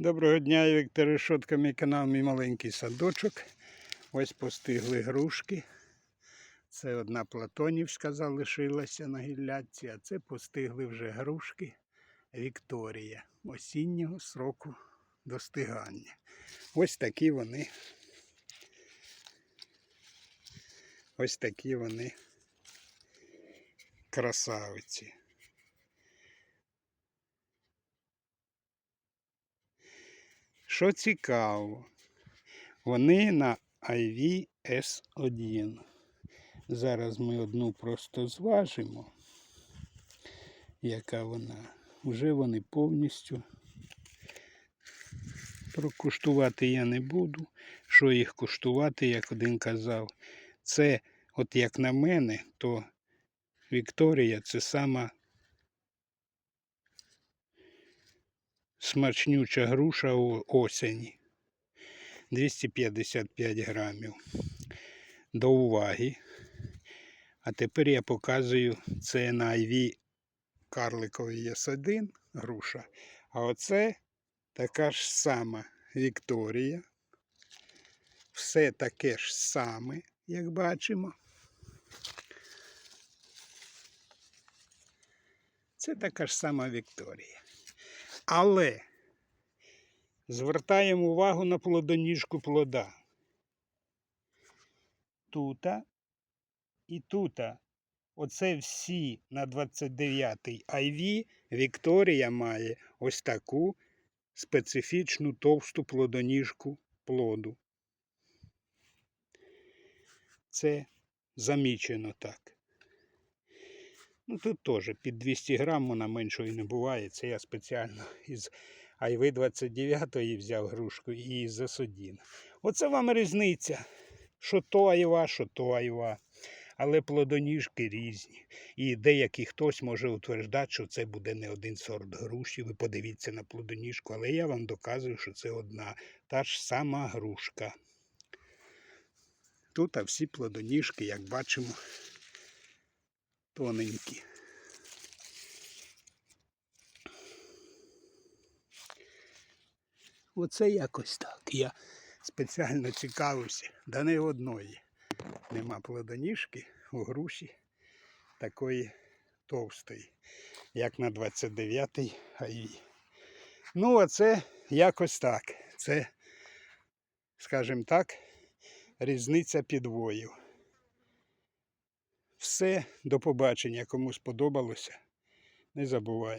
Доброго дня, я Віктор Решотка, мій канал, мій маленький садочок. Ось постигли грушки. Це одна Платонівська залишилася на гілляці, а це постигли вже грушки Вікторія осіннього сроку достигання. Ось такі вони. Ось такі вони красавиці. Що цікаво, вони на IVS1. Зараз ми одну просто зважимо, яка вона. Вже вони повністю. Прокуштувати я не буду. Що їх куштувати, як один казав. Це, от як на мене, то Вікторія це сама смачнюча груша о- осені. 255 грамів. До уваги. А тепер я показую це на IV карликовий С1 груша. А оце така ж сама Вікторія. Все таке ж саме, як бачимо. Це така ж сама Вікторія. Але звертаємо увагу на плодоніжку плода. Тута і тута. Оце всі на 29-й IV Вікторія має ось таку специфічну товсту плодоніжку плоду. Це замічено так. Ну тут теж під 200 грам вона меншої не буває. Це я спеціально із Айви 29 взяв грушку і із Засодін. Оце вам різниця. Що то айва, що то айва. Але плодоніжки різні. І деякий хтось може утверждати, що це буде не один сорт груші. Ви подивіться на плодоніжку, але я вам доказую, що це одна та ж сама грушка. Тут а всі плодоніжки, як бачимо, тоненькі. Оце якось так. Я спеціально цікавився, да не одної. Нема плодоніжки у груші такої товстої, як на 29-й АІ. Ну, оце якось так. Це, скажімо так, різниця підвою. Все, до побачення. Кому сподобалося, не забуваємо.